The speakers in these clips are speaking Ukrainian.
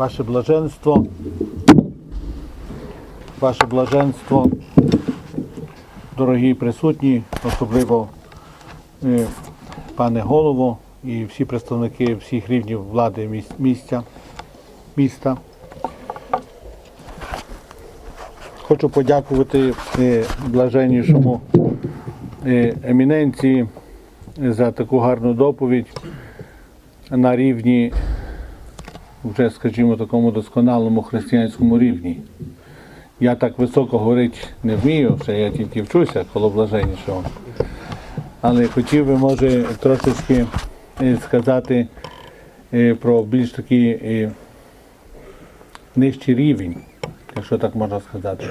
ваше блаженство, ваше блаженство, дорогі присутні, особливо е, пане голово і всі представники всіх рівнів влади міс- місця, міста. Хочу подякувати е, блаженнішому е, еміненції за таку гарну доповідь на рівні, вже, скажімо, такому досконалому християнському рівні. Я так високо говорити не вмію, ще я тільки вчуся коло блаженнішого. Але хотів би, може, трошечки е, сказати е, про більш такий е, нижчий рівень, якщо так можна сказати.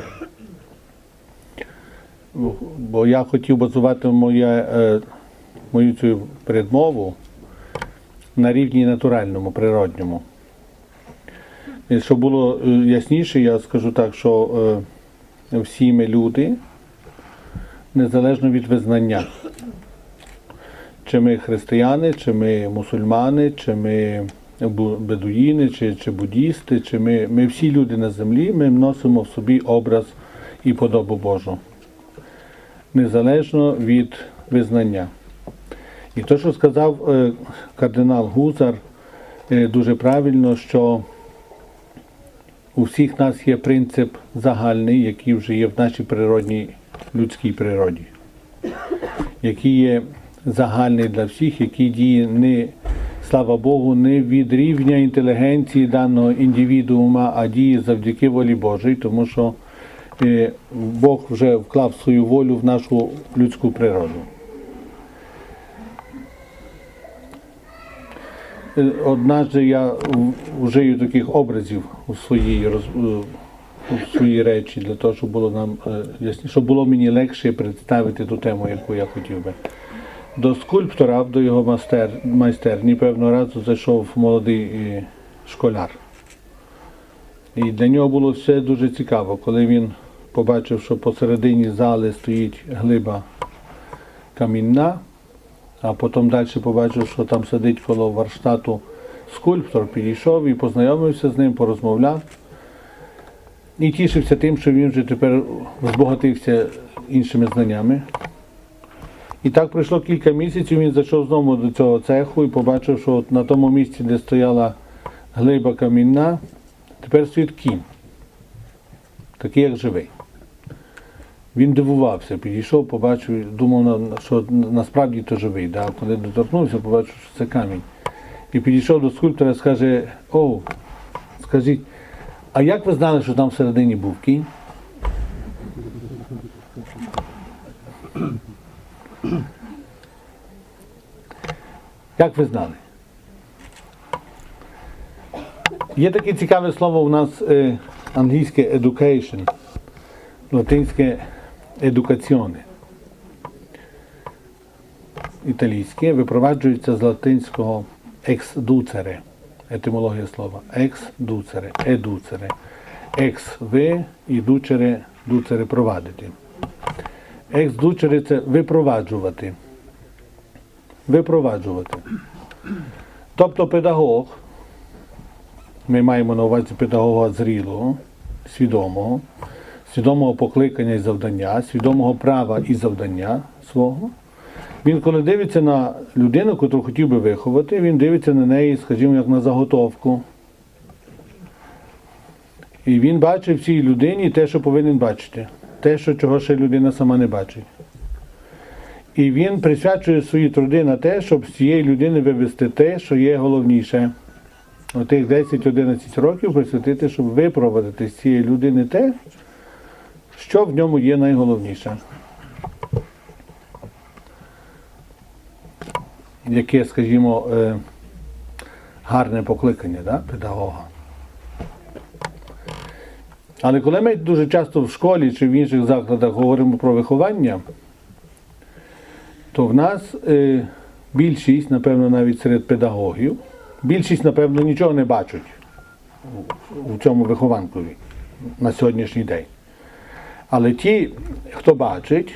Бо я хотів базувати моє, мою цю передмову на рівні натуральному, природньому. І щоб було е, ясніше, я скажу так, що е, всі ми люди, незалежно від визнання. Чи ми християни, чи ми мусульмани, чи ми бедуїни, чи, чи буддісти, чи ми, ми всі люди на землі, ми носимо в собі образ і подобу Божу. Незалежно від визнання. І те, що сказав е, кардинал Гузар, е, дуже правильно, що у всіх нас є принцип загальний, який вже є в нашій природній людській природі, який є загальний для всіх, який діє не, слава Богу, не від рівня інтелігенції даного індивідуума, а діє завдяки волі Божій, тому що е, Бог вже вклав свою волю в нашу людську природу. Е, Однажды я вжию таких образів у е, у своїй речі для того, щоб було нам е, щоб було мені легше представити ту тему, яку я хотів би. До скульптора, до його майстер, майстерні, певного разу зайшов молодий е, школяр. І для нього було все дуже цікаво, коли він побачив, що посередині зали стоїть глиба камінна, а потім далі побачив, що там сидить коло варштату скульптор, підійшов і познайомився з ним, порозмовляв. І тішився тим, що він вже тепер збагатився іншими знаннями. І так пройшло кілька місяців, він зайшов знову до цього цеху і побачив, що от на тому місці, де стояла глиба камінна, тепер стоїть кінь, такий як живий. Він дивувався, підійшов, побачив, думав, що насправді то живий. Да? Коли доторкнувся, побачив, що це камінь. І підійшов до скульптора і скаже, о, скажіть, а як ви знали, що там всередині був кінь? Як ви знали? Є таке цікаве слово у нас е, англійське education, латинське educazione. Італійське випроваджується з латинського ducere, етимологія слова. Ducere, educere. Ex ви і ducere, ducere провадити. Ducere це випроваджувати. Випроваджувати. Тобто педагог, ми маємо на увазі педагога зрілого, свідомого, свідомого покликання і завдання, свідомого права і завдання свого. Він, коли дивиться на людину, яку хотів би виховати, він дивиться на неї, скажімо, як на заготовку. І він бачить в цій людині те, що повинен бачити, те, що чого ще людина сама не бачить. І він присвячує свої труди на те, щоб з цієї людини вивести те, що є головніше. Отих 10-11 років присвятити, щоб випроводити з цієї людини те, що в ньому є найголовніше. Яке, скажімо, е, гарне покликання да, педагога. Але коли ми дуже часто в школі чи в інших закладах говоримо про виховання, то в нас е, більшість, напевно, навіть серед педагогів, більшість, напевно, нічого не бачать у- цьому вихованкові на сьогоднішній день. Але ті, хто бачить,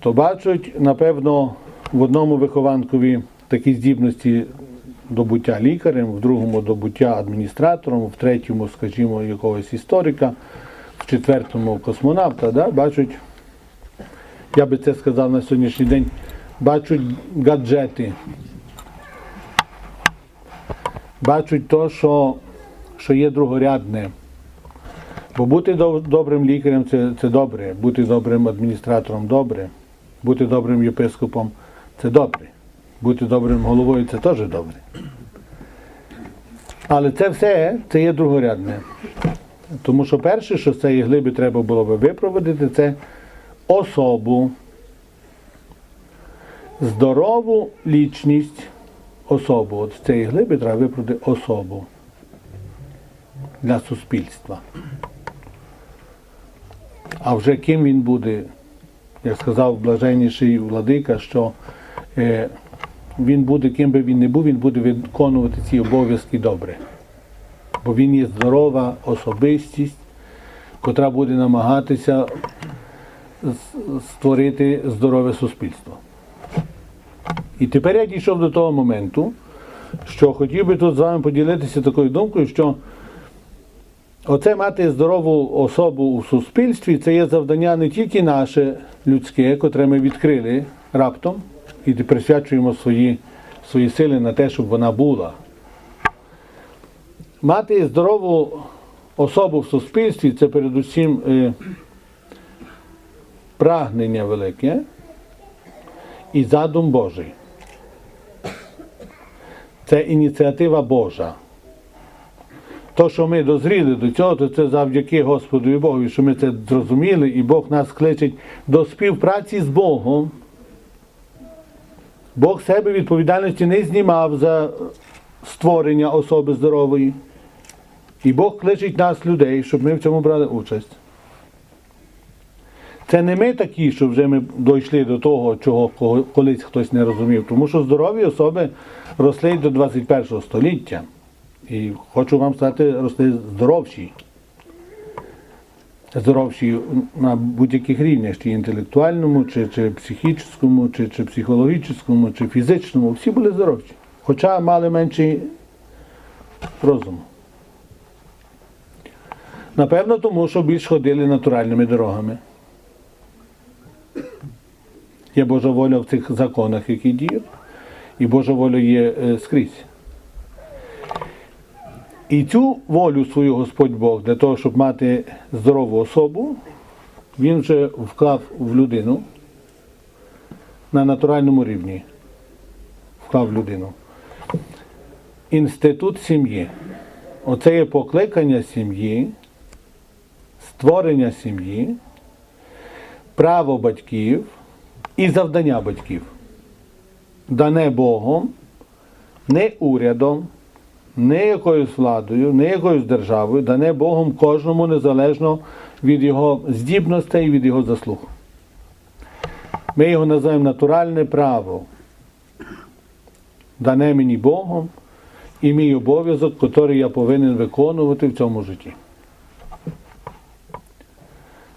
то бачать, напевно, в одному вихованкові такі здібності до буття лікарем, в другому до буття адміністратором, в третьому, скажімо, якогось історика, в четвертому космонавта, да, бачать, я би це сказав на сьогоднішній день, бачать гаджети. Бачать то, що, що є другорядне. Бо бути добрим лікарем це, це добре, бути добрим адміністратором добре, бути добрим єпископом це добре, бути добрим головою це теж добре. Але це все це є другорядне. Тому що перше, що з цієї глиби треба було би випроводити, це особу, здорову лічність, особу. От з цієї глиби треба випроводити особу для суспільства. А вже ким він буде, як сказав блаженніший владика, що він буде, ким би він не був, він буде виконувати ці обов'язки добре. Бо він є здорова особистість, котра буде намагатися створити здорове суспільство. І тепер я дійшов до того моменту, що хотів би тут з вами поділитися такою думкою, що Оце мати здорову особу у суспільстві це є завдання не тільки наше людське, котре ми відкрили раптом і присвячуємо свої, свої сили на те, щоб вона була. Мати здорову особу в суспільстві це передусім е, прагнення велике і задум Божий. Це ініціатива Божа. То, що ми дозріли до цього, то це завдяки Господу і Богу, що ми це зрозуміли, і Бог нас кличе до співпраці з Богом. Бог себе відповідальності не знімав за створення особи здорової. І Бог кличить нас, людей, щоб ми в цьому брали участь. Це не ми такі, що вже ми дійшли до того, чого колись хтось не розумів. Тому що здорові особи росли до 21 століття. І хочу вам сказати, росли здоровші. Здоровші на будь-яких рівнях, чи інтелектуальному, чи, чи психічному, чи, чи психологічному, чи фізичному. Всі були здоровші. Хоча мали менший розум. Напевно, тому що більш ходили натуральними дорогами. Є Божа воля в цих законах, які діють, і Божа воля є е, скрізь. І цю волю свою Господь Бог для того, щоб мати здорову особу, він вже вклав в людину на натуральному рівні. Вклав в людину. Інститут сім'ї. Оце є покликання сім'ї, створення сім'ї, право батьків і завдання батьків. Дане Богом, не урядом, не якоюсь владою, не якоюсь державою, дане Богом кожному незалежно від його здібностей, від його заслуг. Ми його називаємо натуральне право, дане мені Богом і мій обов'язок, який я повинен виконувати в цьому житті.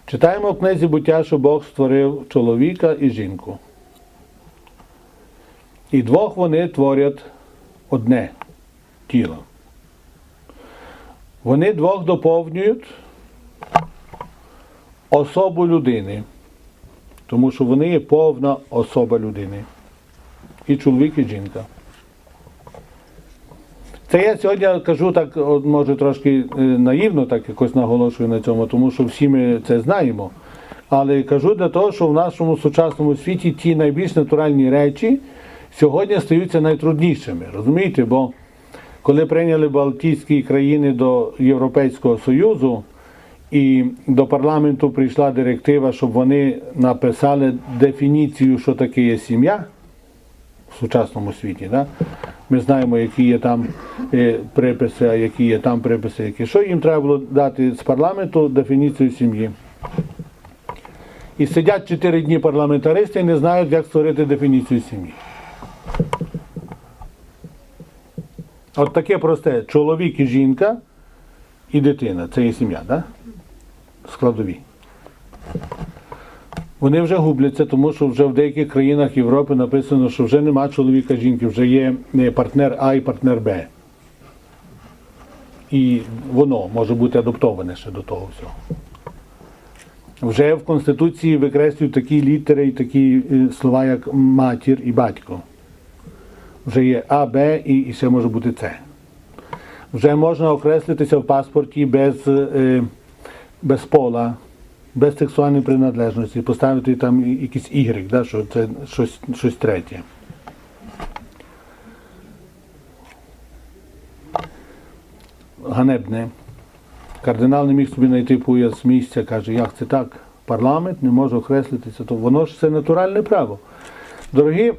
Читаємо в книзі буття, що Бог створив чоловіка і жінку. І двох вони творять одне тіло. Вони двох доповнюють особу людини, тому що вони є повна особа людини. І чоловік, і жінка. Це я сьогодні кажу так, може трошки е, наївно, так якось наголошую на цьому, тому що всі ми це знаємо. Але кажу для того, що в нашому сучасному світі ті найбільш натуральні речі сьогодні стаються найтруднішими. Розумієте? Бо коли прийняли Балтійські країни до Європейського Союзу, і до парламенту прийшла директива, щоб вони написали дефініцію, що таке є сім'я в сучасному світі. Да? Ми знаємо, які є там е, приписи, а які є там приписи, які. Що їм треба було дати з парламенту дефініцію сім'ї. І сидять чотири дні парламентаристи і не знають, як створити дефініцію сім'ї. От таке просте: чоловік і жінка і дитина. Це є сім'я? Да? Складові. Вони вже губляться, тому що вже в деяких країнах Європи написано, що вже нема чоловіка жінки, вже є е, партнер А і партнер Б. І воно може бути адаптоване ще до того всього. Вже в Конституції викреслюють такі літери і такі е, слова, як матір і батько. Вже є А, Б і, і ще може бути С. Вже можна окреслитися в паспорті без, е, без пола, без сексуальної приналежності, поставити там якийсь Y, да, що це щось, щось третє. Ганебне. Кардинал не міг собі знайти пояс з місця, каже, як це так? Парламент не може окреслитися, то воно ж це натуральне право. Дорогі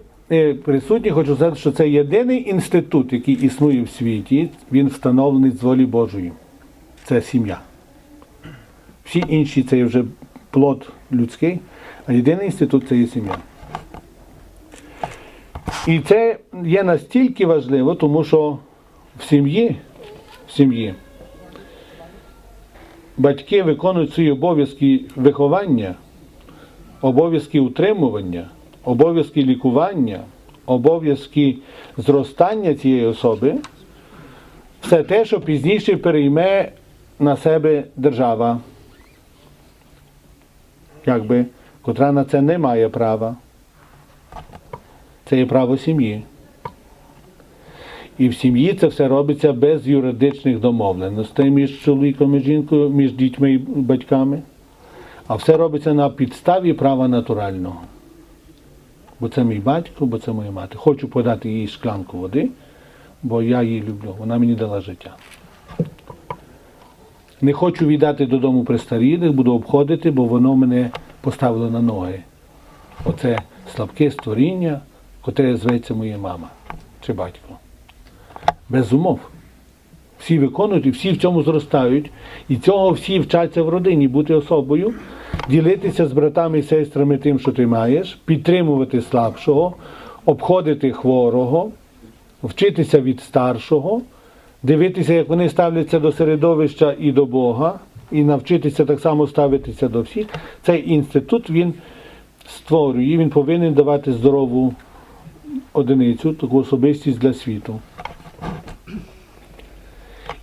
присутні, хочу сказати, що це єдиний інститут, який існує в світі, він встановлений з волі Божої. Це сім'я. Всі інші це вже плод людський, а єдиний інститут це є сім'я. І це є настільки важливо, тому що в сім'ї, в сім'ї батьки виконують свої обов'язки виховання, обов'язки утримування, обов'язки лікування, обов'язки зростання цієї особи, все те, що пізніше перейме на себе держава, якби, котра на це не має права. Це є право сім'ї. І в сім'ї це все робиться без юридичних домовленостей між чоловіком і жінкою, між дітьми і батьками. А все робиться на підставі права натурального. Бо це мій батько, бо це моя мати. Хочу подати їй шклянку води, бо я її люблю. Вона мені дала життя. Не хочу віддати додому престарілих, буду обходити, бо воно мене поставило на ноги. Оце слабке створіння, котре зветься моя мама чи батько. Без умов. Всі виконують і всі в цьому зростають. І цього всі вчаться в родині бути особою, ділитися з братами і сестрами тим, що ти маєш, підтримувати слабшого, обходити хворого, вчитися від старшого, дивитися, як вони ставляться до середовища і до Бога, і навчитися так само ставитися до всіх. Цей інститут він створює, він повинен давати здорову одиницю, таку особистість для світу.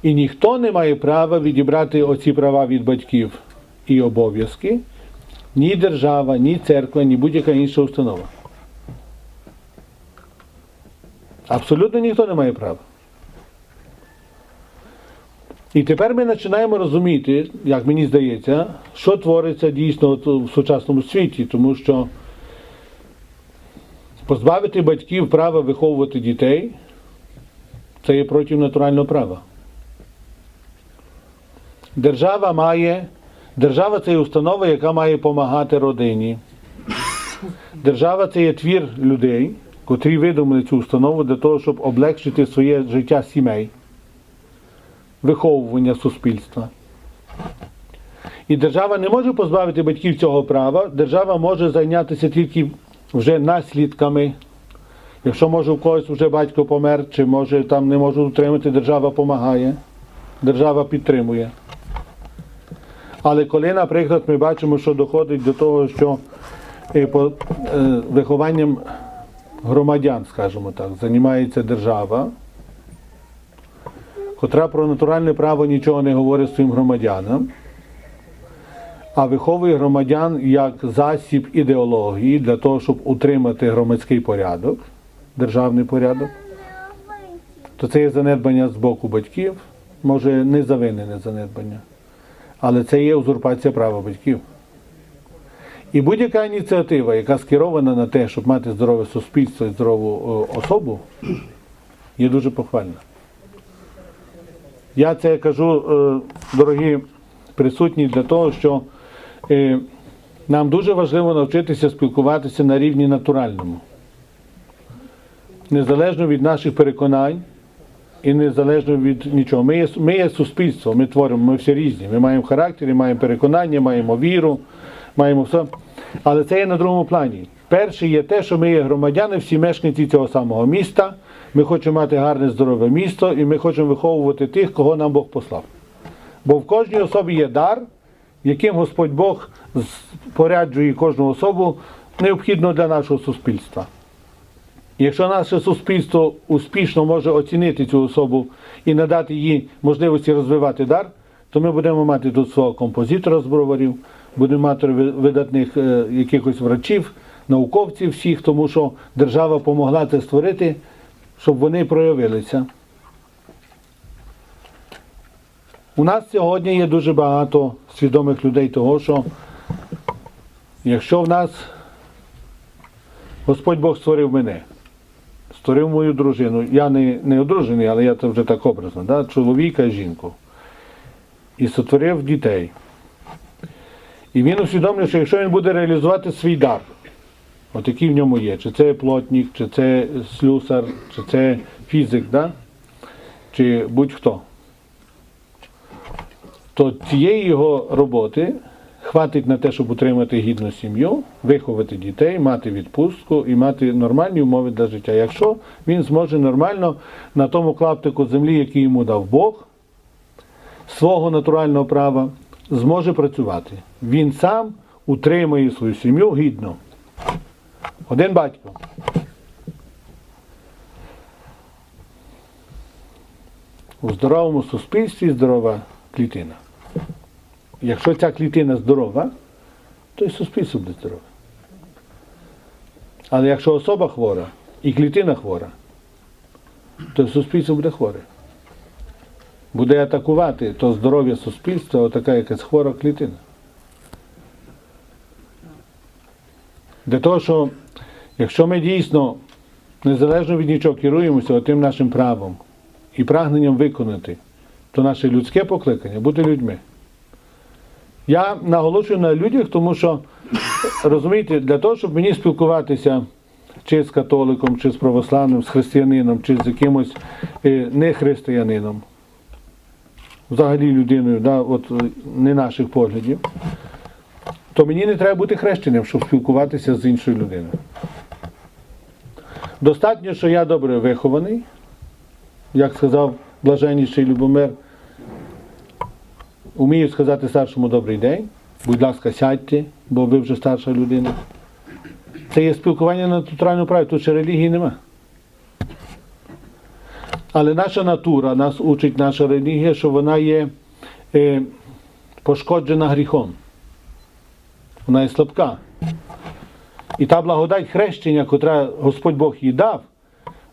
І ніхто не має права відібрати оці права від батьків і обов'язки, ні держава, ні церква, ні будь-яка інша установа. Абсолютно ніхто не має права. І тепер ми починаємо розуміти, як мені здається, що твориться дійсно в сучасному світі, тому що позбавити батьків права виховувати дітей це є проти натурального права. Держава має, держава це є установа, яка має допомагати родині. Держава це є твір людей, котрі видумали цю установу для того, щоб облегшити своє життя сімей, виховування суспільства. І держава не може позбавити батьків цього права, держава може зайнятися тільки вже наслідками. Якщо може у когось вже батько помер, чи може там не може утримати, держава допомагає, держава підтримує. Але коли, наприклад, ми бачимо, що доходить до того, що е, по е, вихованням громадян, скажімо так, займається держава, котра про натуральне право нічого не говорить своїм громадянам, а виховує громадян як засіб ідеології для того, щоб утримати громадський порядок, державний порядок, то це є занедбання з боку батьків, може не завинене занедбання. Але це є узурпація права батьків. І будь-яка ініціатива, яка скерована на те, щоб мати здорове суспільство і здорову е, особу, є дуже похвальна. Я це кажу, е, дорогі присутні, для того, що е, нам дуже важливо навчитися спілкуватися на рівні натуральному. Незалежно від наших переконань, і незалежно від нічого. Ми є, ми є суспільство, ми творимо, ми всі різні. Ми маємо характери, маємо переконання, маємо віру, маємо все. Але це є на другому плані. Перше є те, що ми є громадяни, всі мешканці цього самого міста. Ми хочемо мати гарне здорове місто і ми хочемо виховувати тих, кого нам Бог послав. Бо в кожній особі є дар, яким Господь Бог споряджує кожну особу, необхідно для нашого суспільства. Якщо наше суспільство успішно може оцінити цю особу і надати їй можливості розвивати дар, то ми будемо мати тут свого композитора з будемо мати видатних е, якихось врачів, науковців всіх, тому що держава допомогла це створити, щоб вони проявилися. У нас сьогодні є дуже багато свідомих людей того, що якщо в нас Господь Бог створив мене, створив мою дружину. Я не, не одружений, але я це вже так образно, да? чоловіка і жінку. І сотворив дітей. І він усвідомлює, що якщо він буде реалізувати свій дар, от який в ньому є, чи це плотник, чи це слюсар, чи це фізик, да? чи будь-хто, то цієї його роботи хватить на те, щоб утримати гідну сім'ю, виховати дітей, мати відпустку і мати нормальні умови для життя. Якщо він зможе нормально на тому клаптику землі, який йому дав Бог, свого натурального права, зможе працювати. Він сам утримує свою сім'ю гідно. Один батько. У здоровому суспільстві здорова клітина. Якщо ця клітина здорова, то і суспільство буде здорове. Але якщо особа хвора і клітина хвора, то суспільство буде хворе. Буде атакувати то здоров'я суспільства, отака якась хвора клітина. Для того, що якщо ми дійсно незалежно від нічого керуємося тим нашим правом і прагненням виконати, то наше людське покликання бути людьми. Я наголошую на людях, тому що, розумієте, для того, щоб мені спілкуватися чи з католиком, чи з православним, з християнином, чи з якимось е, нехристиянином, взагалі людиною, да, от, е, не наших поглядів, то мені не треба бути хрещеним, щоб спілкуватися з іншою людиною. Достатньо, що я добре вихований, як сказав блаженніший Любомир, Умію сказати старшому добрий день, будь ласка, сядьте, бо ви вже старша людина. Це є спілкування на натуральному праві, тут ще релігії нема. Але наша натура, нас учить наша релігія, що вона є е, пошкоджена гріхом. Вона є слабка. І та благодать хрещення, котра Господь Бог їй дав,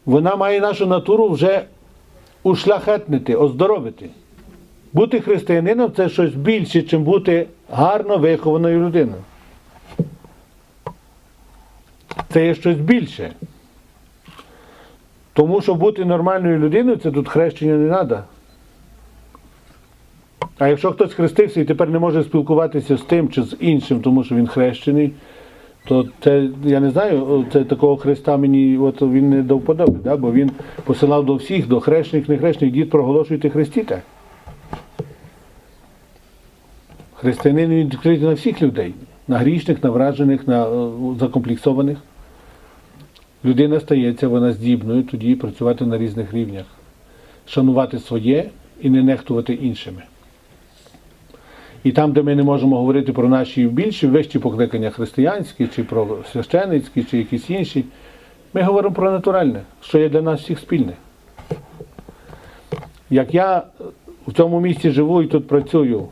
вона має нашу натуру вже ушляхетнити, оздоровити. Бути християнином це щось більше, ніж бути гарно вихованою людиною. Це є щось більше. Тому що бути нормальною людиною, це тут хрещення не треба. А якщо хтось хрестився і тепер не може спілкуватися з тим чи з іншим, тому що він хрещений, то це, я не знаю, це такого Христа мені от він не до вподоби, да? бо він посилав до всіх, до хрещених, нехрещених, дід проголошуйте хрестіте. Християнин він відкритий на всіх людей, на грішних, на вражених, на е, закомплексованих. Людина стається, вона здібною тоді працювати на різних рівнях, шанувати своє і не нехтувати іншими. І там, де ми не можемо говорити про наші більші вищі покликання християнські, чи про священицькі, чи якісь інші, ми говоримо про натуральне, що є для нас всіх спільне. Як я в цьому місті живу і тут працюю,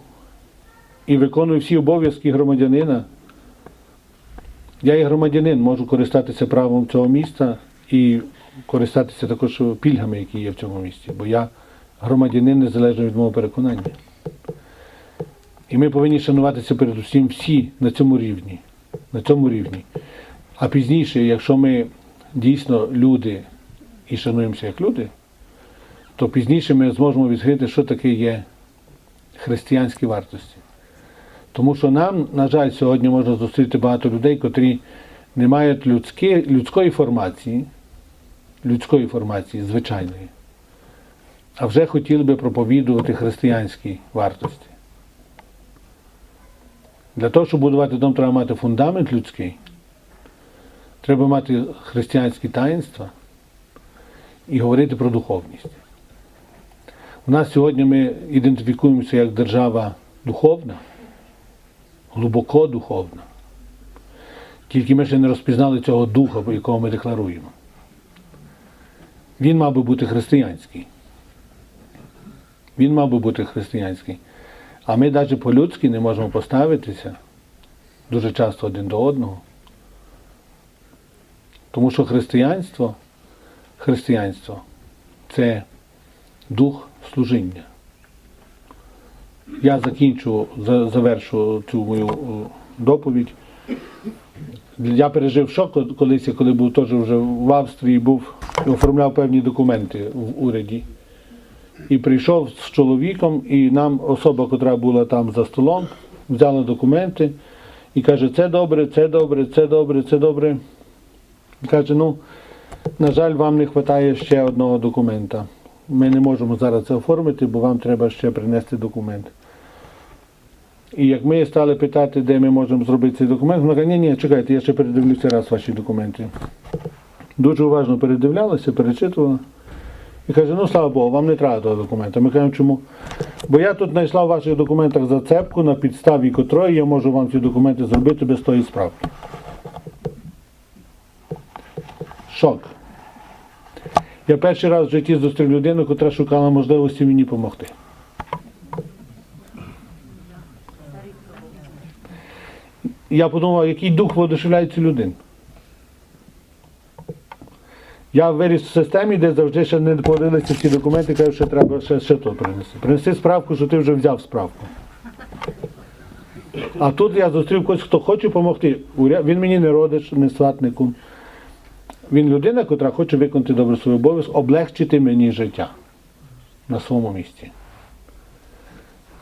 і виконую всі обов'язки громадянина, я є громадянин, можу користатися правом цього міста і користатися також пільгами, які є в цьому місті, бо я громадянин незалежно від мого переконання. І ми повинні шануватися передусім всі на цьому рівні. На цьому рівні. А пізніше, якщо ми дійсно люди і шануємося як люди, то пізніше ми зможемо відкрити, що таке є християнські вартості. Тому що нам, на жаль, сьогодні можна зустріти багато людей, котрі не мають людські, людської формації, людської формації, звичайної, а вже хотіли би проповідувати християнські вартості. Для того, щоб будувати дом, треба мати фундамент людський, треба мати християнські таїнства і говорити про духовність. У нас сьогодні ми ідентифікуємося як держава духовна, глибоко духовна. Тільки ми ще не розпізнали цього духа, якого ми декларуємо. Він мав би бути християнський. Він мав би бути християнський. А ми навіть по-людськи не можемо поставитися дуже часто один до одного. Тому що християнство, християнство це дух служіння. Я закінчу, завершу цю мою е, доповідь. Я пережив шок колись, коли був теж вже в Австрії, був оформляв певні документи в уряді. І прийшов з чоловіком, і нам особа, яка була там за столом, взяла документи і каже, це добре, це добре, це добре, це добре. І каже, ну, на жаль, вам не вистачає ще одного документа. Ми не можемо зараз це оформити, бо вам треба ще принести документ. І як ми стали питати, де ми можемо зробити цей документ, вона каже, ні, ні, чекайте, я ще передивлюся раз ваші документи. Дуже уважно передивлялася, перечитувала. І каже, ну слава Богу, вам не треба того документа. Ми кажемо, чому? Бо я тут знайшла в ваших документах зацепку, на підставі котрої я можу вам ці документи зробити без тої справки. Шок. Я перший раз в житті зустрів людину, яка шукала можливості мені допомогти. Я подумав, який дух воодушевляє цю людину. Я виріс в системі, де завжди ще не подивилися ці документи, кажуть, що треба ще, ще то принести. Принеси справку, що ти вже взяв справку. А тут я зустрів когось, хто хоче допомогти. Він мені не родич, не сватнику. Він людина, яка хоче виконати добре свій обов'язок, облегчити мені життя на своєму місці.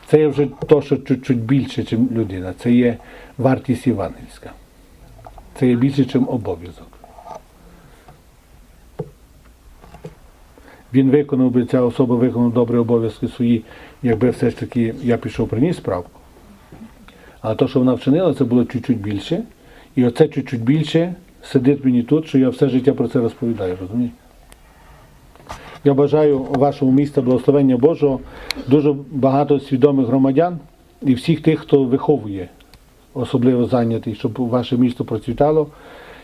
Це є вже то, що чуть-чуть більше, ніж людина. Це є вартість євангельська. Це є більше, ніж обов'язок. Він виконав би, ця особа виконала добре обов'язки свої, якби все ж таки я пішов приніс справку. А то, що вона вчинила, це було чуть-чуть більше. І оце чуть-чуть більше сидить мені тут, що я все життя про це розповідаю, розумієте? Я бажаю вашому місту благословення Божого, дуже багато свідомих громадян і всіх тих, хто виховує, особливо зайнятий, щоб ваше місто процвітало.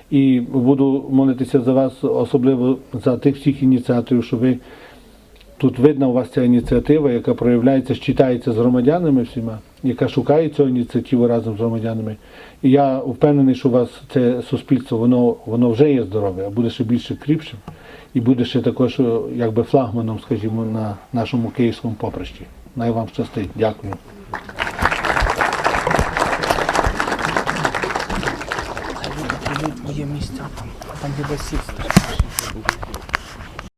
І буду молитися за вас, особливо за тих всіх ініціаторів, що ви тут видно у вас ця ініціатива, яка проявляється, читається з громадянами всіма, яка шукає цю ініціативу разом з громадянами. І я впевнений, що у вас це суспільство, воно, воно вже є здорове, а буде ще більше кріпшим і буде ще також е, якби флагманом, скажімо, на нашому київському поприщі. Най вам щастить. Дякую. Є місця там, там де басів.